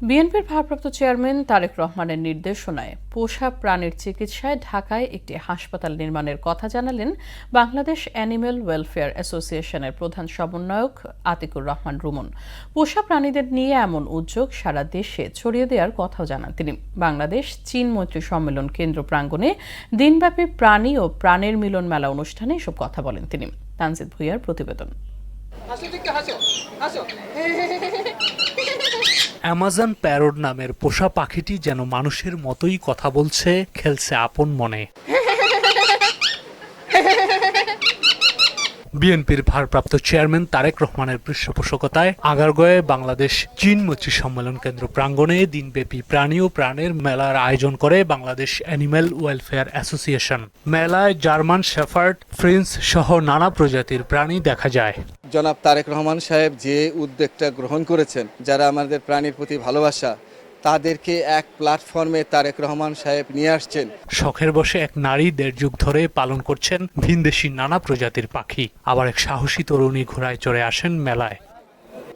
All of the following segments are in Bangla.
বিএনপির ভারপ্রাপ্ত চেয়ারম্যান তারেক রহমানের নির্দেশনায় পোষা প্রাণীর চিকিৎসায় ঢাকায় একটি হাসপাতাল নির্মাণের কথা জানালেন বাংলাদেশ অ্যানিম্যাল ওয়েলফেয়ার অ্যাসোসিয়েশনের প্রধান সমন্বয়ক আতিকুর রহমান রুমন। পোষা প্রাণীদের নিয়ে এমন উদ্যোগ সারা দেশে ছড়িয়ে দেওয়ার কথাও জানান তিনি। বাংলাদেশ চীন মৈত্রী সম্মেলন কেন্দ্র প্রাঙ্গণে দিনব্যাপী প্রাণী ও প্রাণের মিলন মেলা অনুষ্ঠানে এসব কথা বলেন তিনি। তানজিদ ভুইয়ার প্রতিবেদন। অ্যামাজন প্যারোড নামের পোষা পাখিটি যেন মানুষের মতোই কথা বলছে খেলছে আপন মনে। বিএনপির ভারপ্রাপ্ত চেয়ারম্যান তারেক রহমানের পৃষ্ঠপোষকতায় আগারগয়ে বাংলাদেশ চীন মৈত্রী সম্মেলন কেন্দ্র প্রাঙ্গণে দিনব্যাপী প্রাণী ও প্রাণের মেলার আয়োজন করে বাংলাদেশ অ্যানিম্যাল ওয়েলফেয়ার অ্যাসোসিয়েশন। মেলায় জার্মান শেফার্ড, ফ্রেঞ্চ সহ নানা প্রজাতির প্রাণী দেখা যায়। জনাব তারেক রহমান সাহেব যে উদ্যোগটা গ্রহণ করেছেন, যারা আমাদের প্রাণীর প্রতি ভালোবাসা তাদেরকে এক প্ল্যাটফর্মে তারেক রহমান সাহেব নিয়ে আসছেন। শখের বসে এক নারী দেড় যুগ ধরে পালন করছেন ভিনদেশি নানা প্রজাতির পাখি। আবার এক সাহসী তরুণী ঘোড়ায় চড়ে আসেন মেলায়।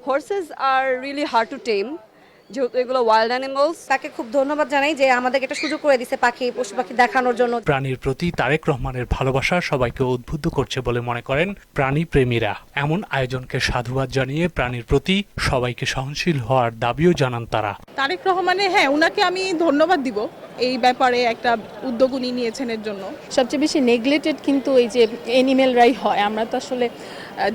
Horses আর really hard টু tame. যেহেতু এগুলো ওয়াইল্ড অ্যানিমালস তাকে খুব ধন্যবাদ জানাই যে আমাদেরকে একটা সুযোগ করে দিছে পাখি পশু পাখি দেখানোর জন্য। প্রাণীর প্রতি তারেক রহমানের ভালোবাসা সবাইকে উদ্বুদ্ধ করছে বলে মনে করেন প্রাণী প্রেমীরা। এমন আয়োজনকে সাধুবাদ জানিয়ে প্রাণীর প্রতি সবাইকে সহনশীল হওয়ার দাবিও জানান তারা। তারেক রহমানের হ্যাঁ ওনাকে আমি ধন্যবাদ দিব। এই ব্যাপারে একটা উদ্যোগ উনি নিয়েছেন এর জন্য। সবচেয়ে বেশি নেগলেটেড কিন্তু এই যে এনিমেলরাই হয় আমরা তো আসলে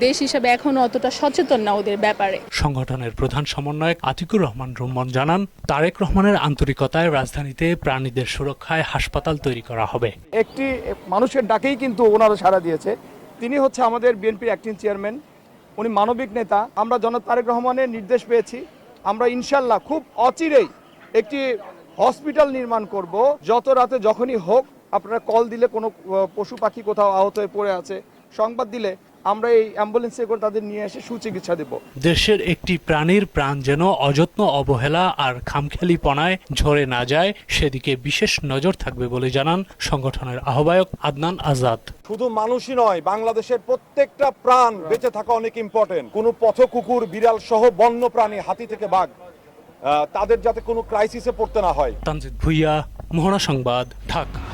দেশ হিসাবে এখনও অতটা সচেতন না ওদের ব্যাপারে। সংগঠনের প্রধান সমন্বয়ক আতিকুর রহমান রুম্মন জানান তারেক রহমানের আন্তরিকতায় রাজধানীতে প্রাণীদের সুরক্ষায় হাসপাতাল তৈরি করা হবে। একটি মানুষের ডাকেই কিন্তু ওনারা সাড়া দিয়েছে। তিনি হচ্ছে আমাদের বিএনপির অ্যাক্টিং চেয়ারম্যান উনি মানবিক নেতা। আমরা জনাব তারেক রহমানের নির্দেশ পেয়েছি। আমরা ইনশাল্লাহ খুব অচিরেই একটি হসপিটাল নির্মাণ করব। যত রাতে যখনই হোক আপনারা কল দিলে কোনো পশু পাখি কোথাও আহত হয়ে পড়ে আছে সংবাদ দিলে আমরা এই অ্যাম্বুলেন্সে করে তাদের নিয়ে এসে সুচিকিৎসা দেব। দেশের একটি প্রাণীর প্রাণ যেন অযত্ন অবহেলা আর খামখেয়ালিপনায় ঝরে না যায় সেদিকে বিশেষ নজর থাকবে বলে জানান সংগঠনের আহ্বায়ক আদনান আজাদ। শুধু মানুষই নয় বাংলাদেশের প্রত্যেকটা প্রাণ বেঁচে থাকা অনেক ইম্পর্টেন্ট কোনো পথ কুকুর বিড়াল সহ বন্য প্রাণী হাতি থেকে বাঘ। তাদের যাতে কোনো ক্রাইসিসে পড়তে না হয়। তানজিদ ভুইয়া মোহনা সংবাদ ঢাকা।